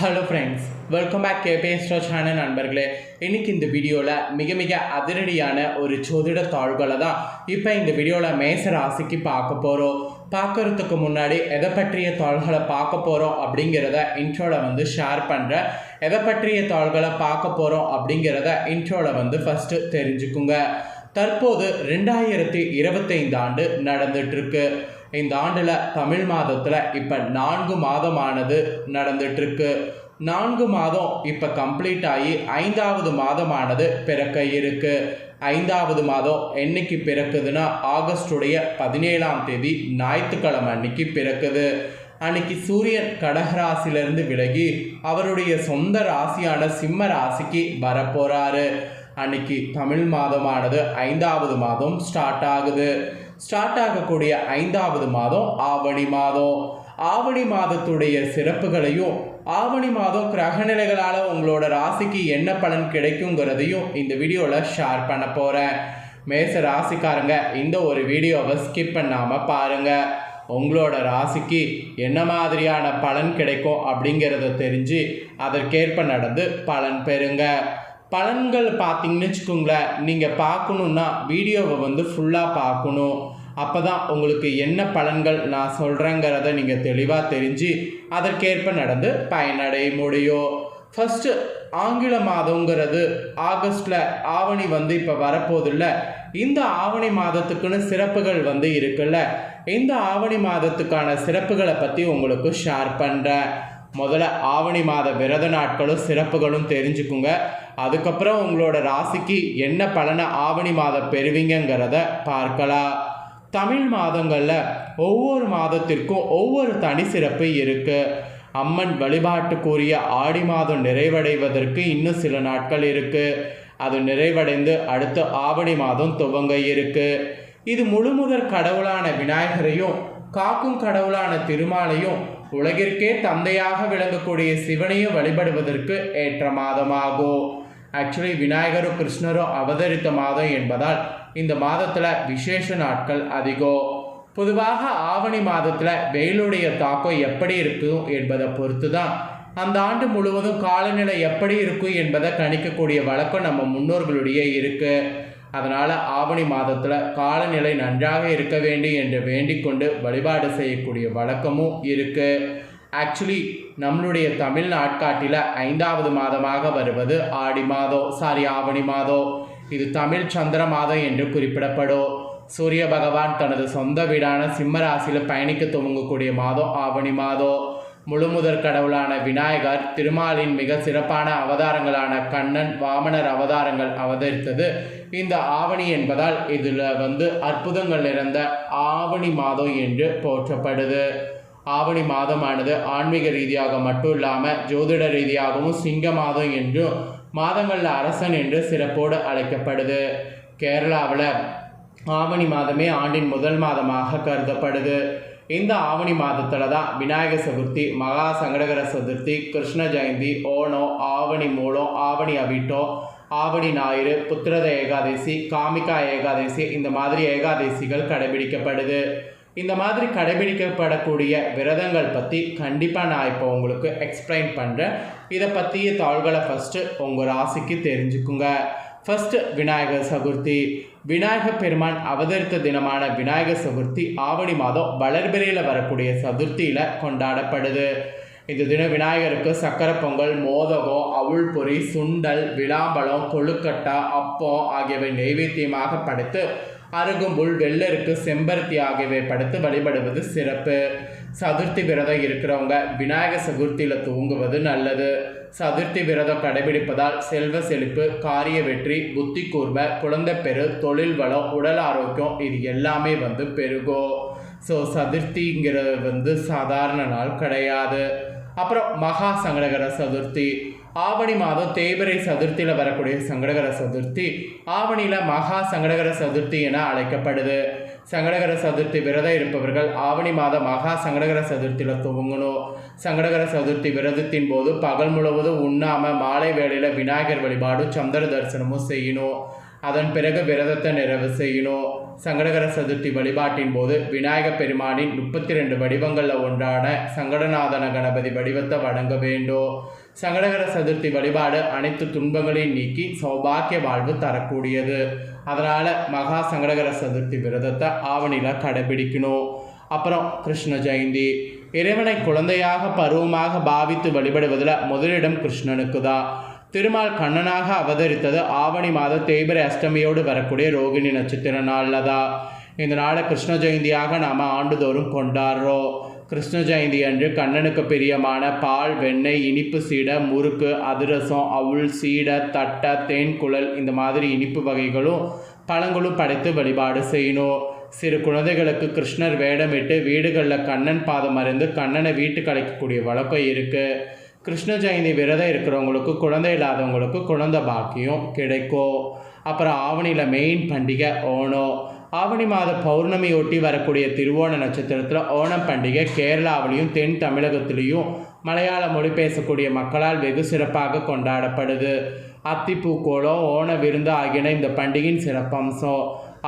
Hello friends welcome back கேபிஎஸ்டோ channel நண்பர்களே. இன்றைக்கி இந்த வீடியோவில் மிக மிக அதிரடியான ஒரு ஜோதிட தாள்களை தான் இப்போ இந்த வீடியோவில் மேச ராசிக்கு பார்க்க போகிறோம் பார்க்கறதுக்கு முன்னாடி எதை பற்றிய தாள்களை பார்க்க போகிறோம் அப்படிங்கிறத இன்ட்ரோவில் வந்து ஷேர் பண்ணுறேன் எதை பற்றிய தாள்களை பார்க்க போகிறோம் அப்படிங்கிறத இன்ட்ரோவில் வந்து ஃபஸ்ட்டு தெரிஞ்சுக்குங்க. தற்போது ரெண்டாயிரத்தி இருபத்தைந்து ஆண்டு நடந்துட்டுருக்கு இந்த ஆண்டில் தமிழ் மாதத்தில் இப்போ நான்கு மாதமானது நடந்துட்டுருக்கு. நான்கு மாதம் இப்போ கம்ப்ளீட் ஆகி ஐந்தாவது மாதமானது பிறக்க இருக்கு. ஐந்தாவது மாதம் என்னைக்கு பிறக்குதுன்னா ஆகஸ்டுடைய பதினேழாம் தேதி ஞாயிற்றுக்கிழமை அன்னைக்கு பிறக்குது. அன்னைக்கு சூரியன் கடகராசிலிருந்து விலகி அவருடைய சொந்த ராசியான சிம்ம ராசிக்கு வரப்போகிறாரு அன்னைக்கு தமிழ் மாதமானது ஐந்தாவது மாதம் ஸ்டார்ட் ஆகுது. ஸ்டார்ட் ஆகக்கூடிய ஐந்தாவது மாதம் ஆவணி மாதம். ஆவணி மாதத்துடைய சிறப்புகளையும் ஆவணி மாதம் கிரகநிலைகளால் உங்களோட ராசிக்கு என்ன பலன் கிடைக்குங்கிறதையும் இந்த வீடியோவில் ஷேர் பண்ண போகிறேன் மேச ராசிக்காரங்க இந்த ஒரு வீடியோவை ஸ்கிப் பண்ணாமல் பாருங்கள் உங்களோட ராசிக்கு என்ன மாதிரியான பலன் கிடைக்கும் அப்படிங்கிறத தெரிஞ்சு அதற்கேற்ப நடந்து பலன் பெறுங்க. பலன்கள் பார்த்தீங்கன்னு வச்சுக்கோங்களேன் நீங்கள் பார்க்கணுன்னா வீடியோவை வந்து ஃபுல்லாக பார்க்கணும். அப்போ தான் உங்களுக்கு என்ன பலன்கள் நான் சொல்கிறேங்கிறத நீங்கள் தெளிவாக தெரிஞ்சு அதற்கேற்ப நடந்து பயனடைய முடியும். ஃபஸ்ட்டு ஆங்கில மாதங்கிறது ஆகஸ்டில் ஆவணி வந்து இப்போ வரப்போதில்ல இந்த ஆவணி மாதத்துக்குன்னு சிறப்புகள் வந்து இருக்குல்ல. இந்த ஆவணி மாதத்துக்கான சிறப்புகளை பற்றி உங்களுக்கு ஷேர் பண்ணுறேன் முதல்ல ஆவணி மாத விரத நாட்களும் சிறப்புகளும் தெரிஞ்சுக்குங்க. அதுக்கப்புறம் உங்களோட ராசிக்கு என்ன பலனை ஆவணி மாதம் பெறுவீங்கங்கிறத பார்க்கலாம். தமிழ் மாதங்களில் ஒவ்வொரு மாதத்திற்கும் ஒவ்வொரு தனி சிறப்பு இருக்குது அம்மன் வழிபாட்டுக்குரிய ஆடி மாதம் நிறைவடைவதற்கு இன்னும் சில நாட்கள் இருக்குது அது நிறைவடைந்து அடுத்த ஆவணி மாதம் துவங்க இருக்குது இது முழு முதற் கடவுளான விநாயகரையும் காக்கும் கடவுளான திருமாலையும் உலகிற்கே தந்தையாக விளங்கக்கூடிய சிவனையும் வழிபடுவதற்கு ஏற்ற மாதமாகும் ஆக்சுவலி விநாயகரும் கிருஷ்ணரும் அவதரித்த மாதம் என்பதால் இந்த மாதத்தில் விசேஷ நாட்கள் அதிகம் பொதுவாக ஆவணி மாதத்தில் வெயிலுடைய தாக்கம் எப்படி இருக்கும் என்பதை பொறுத்து தான் அந்த ஆண்டு முழுவதும் காலநிலை எப்படி இருக்கும் என்பதை கணிக்கக்கூடிய வழக்கம் நம்ம முன்னோர்களுடைய இருக்குது அதனால் ஆவணி மாதத்தில் காலநிலை நன்றாக இருக்க வேண்டும் என்று வேண்டிக்கொண்டு வழிபாடு செய்யக்கூடிய வழக்கமும் இருக்குது ஆக்சுவலி நம்மளுடைய தமிழ் நாட்காட்டில் ஐந்தாவது மாதமாக வருவது ஆடி மாதம் சாரி ஆவணி மாதம். இது தமிழ் சந்திர மாதம் என்று குறிப்பிடப்படும். சூரிய பகவான் தனது சொந்த வீடான சிம்ம ராசியில் பயணிக்க துவங்கக்கூடிய மாதம் ஆவணி மாதம். முழுமுதற் கடவுளான விநாயகர் திருமாலின் மிக சிறப்பான அவதாரங்களான கண்ணன் வாமனர் அவதாரங்கள் அவதரித்தது. இந்த ஆவணி என்பதால் இதில் வந்து அற்புதங்கள் நிறைந்த ஆவணி மாதம் என்று போற்றப்படுது. ஆவணி மாதமானது ஆன்மீக ரீதியாக மட்டும் இல்லாமல் ஜோதிட ரீதியாகவும் சிங்க மாதம் என்றும் மாதங்களில் அரசன் என்று சிறப்போடு அழைக்கப்படுது. கேரளாவில் ஆவணி மாதமே ஆண்டின் முதல் மாதமாக கருதப்படுது. இந்த ஆவணி மாதத்தில் தான் விநாயக சதுர்த்தி மகா சங்கடகர சதுர்த்தி கிருஷ்ண ஜெயந்தி ஓணம் ஆவணி மூலம் ஆவணி அவிட்டோ ஆவணி ஞாயிறு புத்திரத ஏகாதசி காமிகா ஏகாதசி இந்த மாதிரி ஏகாதசிகள் கடைபிடிக்கப்படுது. இந்த மாதிரி கடைபிடிக்கப்படக்கூடிய விரதங்கள் பற்றி கண்டிப்பாக நான் இப்போ உங்களுக்கு எக்ஸ்பிளைன் பண்ணுறேன் இதை பற்றிய தாள்களை ஃபஸ்ட்டு உங்கள் ராசிக்கு தெரிஞ்சுக்குங்க. ஃபஸ்ட்டு விநாயகர் சதுர்த்தி விநாயகர் பெருமான் அவதரித்த தினமான விநாயகர் சதுர்த்தி ஆவணி மாதம் வளர்பிறையில் வரக்கூடிய சதுர்த்தியில் கொண்டாடப்படுது இந்த தினம் விநாயகருக்கு சக்கரை பொங்கல் மோதகம் அவுள்பொறி சுண்டல் விளாம்பழம் கொழுக்கட்டை அப்பம் ஆகியவை நெய்வேத்தியமாக படைத்து அருகும்புல் வெள்ளருக்கு செம்பருத்தி ஆகியவை படைத்து வழிபடுவது சிறப்பு சதுர்த்தி விரதம் இருக்கிறவங்க விநாயகர் சதுர்த்தியில் தூங்குவது நல்லது. சதுர்த்தி விரதம் கடைபிடிப்பதால் செல்வ செழிப்பு காரிய வெற்றி புத்தி கூர்மை குழந்தை பெரு தொழில் வளம் உடல் ஆரோக்கியம் இது எல்லாமே வந்து பெருகும். ஸோ சதுர்த்திங்கிறது வந்து சாதாரண நாள் கிடையாது. அப்புறம் மகா சங்கடகர சதுர்த்தி. ஆவணி மாதம் தேய்பிரை சதுர்த்தியில் வரக்கூடிய சங்கடகர சதுர்த்தி. ஆவணியில் மகா சங்கடகர சதுர்த்தி என அழைக்கப்படுது. சங்கடகர சதுர்த்தி விரதம் இருப்பவர்கள் ஆவணி மாதம் மகா சங்கடகர சதுர்த்தியில் துவங்கணும். சங்கடகர சதுர்த்தி விரதத்தின் போது பகல் முழுவதும் உண்ணாமல் மாலை வேளையில் விநாயகர் வழிபாடும் சந்திர தரிசனமும் செய்யணும். அதன் பிறகு விரதத்தை நிறைவு செய்யணும். சங்கடகர சதுர்த்தி வழிபாட்டின் போது விநாயகப் பெருமானின் முப்பத்தி ரெண்டு வடிவங்களில் ஒன்றான சங்கடநாதன கணபதி வடிவத்தை வழங்க வேண்டும். சங்கடகர சதுர்த்தி வழிபாடு அனைத்து துன்பங்களையும் நீக்கி சௌபாக்கிய வாழ்வு தரக்கூடியது. அதனால் மகா சங்கடகர சதுர்த்தி விரதத்தை ஆவணியில் கடைபிடிக்கணும் அப்புறம் கிருஷ்ண ஜெயந்தி. இறைவனை குழந்தையாக பருவமாக பாவித்து வழிபடுவதில் முதலிடம் கிருஷ்ணனுக்கு தான் திருமால் கண்ணனாக அவதரித்தது ஆவணி மாத தேய்பிரை அஷ்டமியோடு வரக்கூடிய ரோகிணி நட்சத்திர நாளில் தான் இந்த நாளை கிருஷ்ண ஜெயந்தியாக நாம் ஆண்டுதோறும் கொண்டாடுறோம். கிருஷ்ண ஜெயந்தி அன்று கண்ணனுக்கு பிரியமான பால் வெண்ணெய் இனிப்பு சீடை முறுக்கு அதிரசம் அவுள் சீடை தட்டை தேன் குழல் இந்த மாதிரி இனிப்பு வகைகளும் பழங்களும் படைத்து வழிபாடு செய்யணும். சிறு குழந்தைகளுக்கு கிருஷ்ணர் வேடமிட்டு வீடுகளில் கண்ணன் பாதம் அறிந்து கண்ணனை வீட்டுக்கு அழைக்கக்கூடிய வழக்கம் இருக்குது கிருஷ்ண ஜெயந்தி விரதம் இருக்கிறவங்களுக்கு குழந்தை இல்லாதவங்களுக்கு குழந்தை பாக்கியம் கிடைக்கும். அப்புறம் ஆவணியில் மெயின் பண்டிகை ஓணம். ஆவணி மாத பௌர்ணமியொட்டி வரக்கூடிய திருவோண நட்சத்திரத்தில் ஓணம் பண்டிகை கேரளாவிலையும் தென் தமிழகத்திலையும் மலையாள மொழி பேசக்கூடிய மக்களால் வெகு சிறப்பாக கொண்டாடப்படுது. அத்திப்பூக்கோளம் ஓண விருந்து ஆகியன இந்த பண்டிகையின் சிறப்பம்சம்.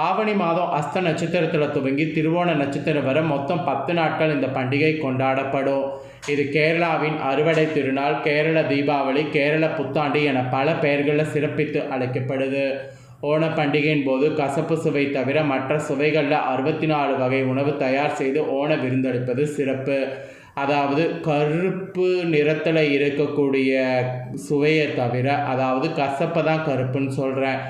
ஆவணி மாதம் அஸ்த நட்சத்திரத்தில் துவங்கி திருவோண நட்சத்திரம் வரை மொத்தம் பத்து நாட்கள் இந்த பண்டிகை கொண்டாடப்படும். இது கேரளாவின் அறுவடை திருநாள் கேரள தீபாவளி கேரள புத்தாண்டு என பல பெயர்களில் சிறப்பித்து அழைக்கப்படுது. ஓண பண்டிகையின் போது கசப்பு சுவை தவிர மற்ற சுவைகளில் அறுபத்தி நாலு வகை உணவு தயார் செய்து ஓண விருந்தளிப்பது சிறப்பு. அதாவது கருப்பு நிறத்தில் இருக்கக்கூடிய சுவையை தவிர அதாவது கசப்பை தான் கருப்புன்னு சொல்கிறேன்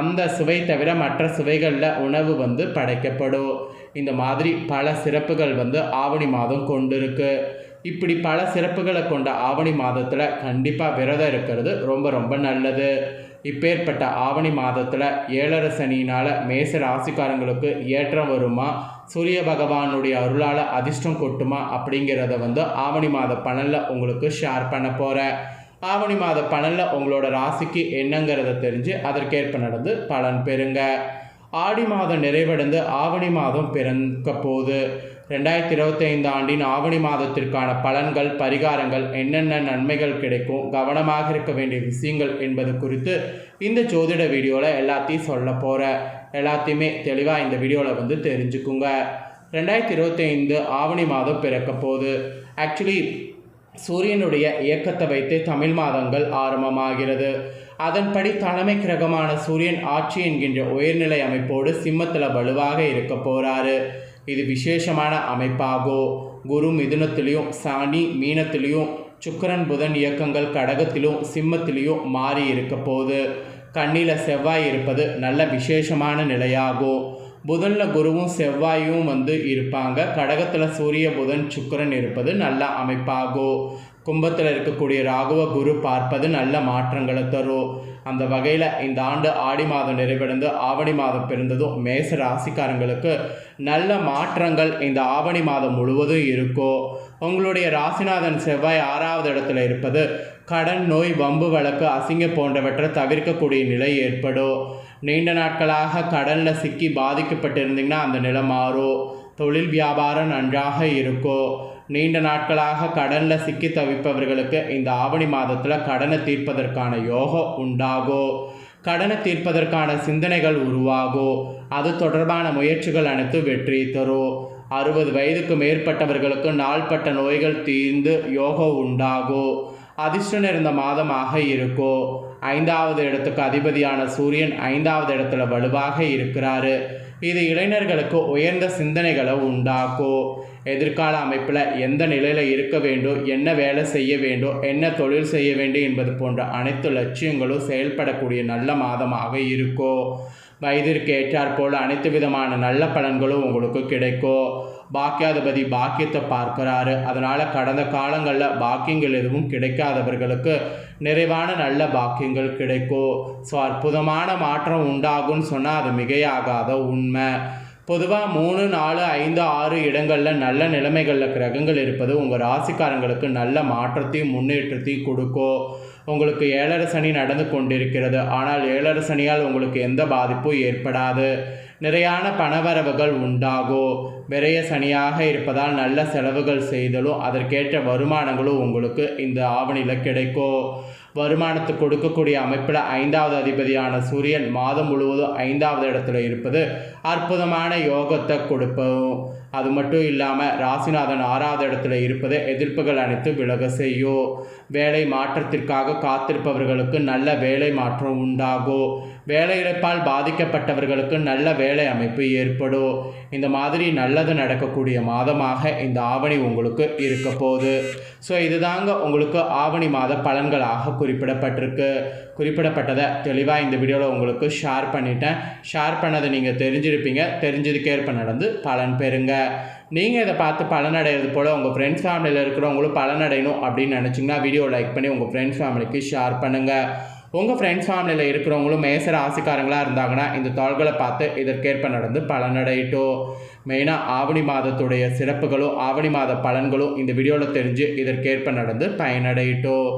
அந்த சுவை தவிர மற்ற சுவைகளில் உணவு வந்து படைக்கப்படும். இந்த மாதிரி பல சிறப்புகள் வந்து ஆவணி மாதம் கொண்டிருக்கு. இப்படி பல சிறப்புகளை கொண்ட ஆவணி மாதத்தில் கண்டிப்பாக விரதம் இருக்கிறது ரொம்ப ரொம்ப நல்லது. இப்பேற்பட்ட ஆவணி மாதத்தில் ஏழரை சனியினால் மேச ராசிக்காரங்களுக்கு ஏற்றம் வருமா? சூரிய பகவானுடைய அருளால் அதிர்ஷ்டம் கொட்டுமா? அப்படிங்கிறத வந்து ஆவணி மாத பணலில் உங்களுக்கு ஷேர் பண்ண போகிறேன் ஆவணி மாத பணலில் உங்களோட ராசிக்கு என்னங்கிறத தெரிஞ்சு அதற்கேற்ப நடந்து பலன் பெறுங்க. ஆடி மாதம் நிறைவடைந்து ஆவணி மாதம் பிறக்க போது ரெண்டாயிரத்தி இருபத்தைந்து ஆண்டின் ஆவணி மாதத்திற்கான பலன்கள் பரிகாரங்கள் என்னென்ன நன்மைகள் கிடைக்கும் கவனமாக இருக்க வேண்டிய விஷயங்கள் என்பது குறித்து இந்த ஜோதிட வீடியோவில் எல்லாத்தையும் சொல்ல போகிறேன் எல்லாத்தையுமே தெளிவாக இந்த வீடியோவில் வந்து தெரிஞ்சுக்குங்க. ரெண்டாயிரத்தி இருபத்தைந்து ஆவணி மாதம் பிறக்க போகுது ஆக்சுவலி சூரியனுடைய இயக்கத்தை வைத்து தமிழ் மாதங்கள் ஆரம்பமாகிறது. அதன்படி தலைமை கிரகமான சூரியன் ஆட்சி என்கின்ற உயர்நிலை அமைப்போடு சிம்மத்தில் வலுவாக இருக்க போகிறாரு இது விசேஷமான அமைப்பாகும் குரு மிதுனத்திலையும் சனி மீனத்திலையும் சுக்கரன் புதன் இயக்கங்கள் கடகத்திலும் சிம்மத்திலையும் மாறி இருக்க போகுது. கண்ணில் செவ்வாய் இருப்பது நல்ல விசேஷமான நிலையாகும் புதனில் குருவும் செவ்வாயும் வந்து இருப்பாங்க. கடகத்தில் சூரிய புதன் சுக்கரன் இருப்பது நல்ல அமைப்பாகும் கும்பத்தில் இருக்கக்கூடிய ராகுவ குரு பார்ப்பது நல்ல மாற்றங்களை தரும் அந்த வகையில் இந்த ஆண்டு ஆடி மாதம் நிறைவடைந்து ஆவணி மாதம் பிறந்ததும் மேச ராசிக்காரங்களுக்கு நல்ல மாற்றங்கள் இந்த ஆவணி மாதம் முழுவதும் இருக்கும் உங்களுடைய ராசிநாதன் செவ்வாய் ஆறாவது இடத்துல இருப்பது கடன் நோய் வம்பு வழக்கு அசிங்க போன்றவற்றை தவிர்க்கக்கூடிய நிலை ஏற்படும் நீண்ட நாட்களாக கடனில் சிக்கி பாதிக்கப்பட்டிருந்தீங்கன்னா அந்த நிலை மாறும். தொழில் வியாபாரம் நன்றாக இருக்கும் நீண்ட நாட்களாக கடனில் சிக்கி தவிப்பவர்களுக்கு இந்த ஆவணி மாதத்தில் கடனை தீர்ப்பதற்கான யோகம் உண்டாகும் கடனை தீர்ப்பதற்கான சிந்தனைகள் உருவாகும் அது தொடர்பான முயற்சிகள் அனைத்து வெற்றி தரும் அறுபது வயதுக்கு மேற்பட்டவர்களுக்கு நாள்பட்ட நோய்கள் தீர்ந்து யோகம் உண்டாகும் அதிர்ஷ்டம் நிறைந்த மாதமாக இருக்கும் ஐந்தாவது இடத்துக்கு அதிபதியான சூரியன் ஐந்தாவது இடத்துல வலுவாக இருக்கிறாரு. இது இளைஞர்களுக்கு உயர்ந்த சிந்தனைகளை உண்டாக்கும் எதிர்கால அமைப்பில் எந்த நிலையில் இருக்க வேண்டும் என்ன வேலை செய்ய வேண்டும் என்ன தொழில் செய்ய வேண்டும் என்பது போன்ற அனைத்து லட்சியங்களும் செயல்படக்கூடிய நல்ல மாதமாக இருக்கும் வயதிற்கு ஏற்றாற்போல் அனைத்து விதமான நல்ல பலன்களும் உங்களுக்கு கிடைக்கும் பாக்கியாதிபதி பாக்கியத்தை பார்க்கிறாரு. அதனால் கடந்த காலங்களில் பாக்கியங்கள் எதுவும் கிடைக்காதவர்களுக்கு நிறைவான நல்ல பாக்கியங்கள் கிடைக்கும். ஸோ அற்புதமான மாற்றம் உண்டாகும்னு சொன்னால் அது மிகையாகாத உண்மை. பொதுவாக மூணு நாலு ஐந்து ஆறு இடங்களில் நல்ல நிலைமைகளில் கிரகங்கள் இருப்பது உங்கள் ராசிக்காரங்களுக்கு நல்ல மாற்றத்தையும் முன்னேற்றத்தையும் கொடுக்கும். உங்களுக்கு ஏழரை சனி நடந்து கொண்டிருக்கிறது. ஆனால் ஏழரை சனியால் உங்களுக்கு எந்த பாதிப்பும் ஏற்படாது. நிறையான பணவரவுகள் உண்டாகும் விரைய சனியாக இருப்பதால் நல்ல செலவுகள் செய்தலும் அதற்கேற்ற வருமானங்களும் உங்களுக்கு இந்த ஆவணியில் கிடைக்கும். வருமானத்தை கொடுக்கக்கூடிய அமைப்பில் ஐந்தாவது அதிபதியான சூரியன் மாதம் முழுவதும் ஐந்தாவது இடத்துல இருப்பது அற்புதமான யோகத்தை கொடுப்போம் அது மட்டும் இல்லாமல் ராசிநாதன் ஆறாவது இடத்துல இருப்பது எதிர்ப்புகள் அனைத்து விலக செய்யும். வேலை மாற்றத்திற்காக காத்திருப்பவர்களுக்கு நல்ல வேலை மாற்றம் உண்டாகும். வேலை இழப்பால் பாதிக்கப்பட்டவர்களுக்கு நல்ல வேலை அமைப்பு ஏற்படும் இந்த மாதிரி நல்லது நடக்கக்கூடிய மாதமாக இந்த ஆவணி உங்களுக்கு இருக்க போகுது. ஸோ இதுதாங்க உங்களுக்கு ஆவணி மாத பலன்களாக குறிப்பிடப்பட்டிருக்கு. குறிப்பிடப்பட்டதை தெளிவாக இந்த வீடியோவில் உங்களுக்கு ஷேர் பண்ணிட்டேன். ஷேர் பண்ணதை நீங்கள் தெரிஞ்சிருப்பீங்க. தெரிஞ்சதுக்கேற்ப நடந்து பலன் பெறுங்க. நீங்கள் இதை பார்த்து பலனடைகிறது போல் உங்கள் ஃப்ரெண்ட்ஸ் ஃபேமிலியில் இருக்கிறவங்களும் பலனடையணும் அப்படின்னு நினச்சிங்கன்னா வீடியோ லைக் பண்ணி உங்கள் ஃப்ரெண்ட்ஸ் ஃபேமிலிக்கு ஷேர் பண்ணுங்கள் உங்கள் ஃப்ரெண்ட்ஸ் ஃபேமிலியில் இருக்கிறவங்களும் மேச ராசிக்காரங்களாக இருந்தாங்கன்னா இந்த தாள்களை பார்த்து இதற்கேற்ப நடந்து பலனடையட்டும். மெயினாக ஆவணி மாதத்துடைய சிறப்புகளும் ஆவணி மாத பலன்களும் இந்த வீடியோவில் தெரிஞ்சு இதற்கேற்ப நடந்து பயனடையட்டும்.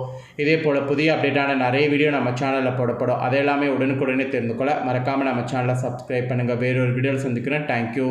இதே போல் புதிய அப்டேட்டான நிறைய வீடியோ நம்ம சேனலில் போடப்படும். அதெல்லாமே உடனுக்குடனே தெரிந்து கொள்ள மறக்காமல் நம்ம சேனலை சப்ஸ்கிரைப் பண்ணுங்கள் வேறொரு வீடியோவில் சந்திக்கிறேன். தேங்க்யூ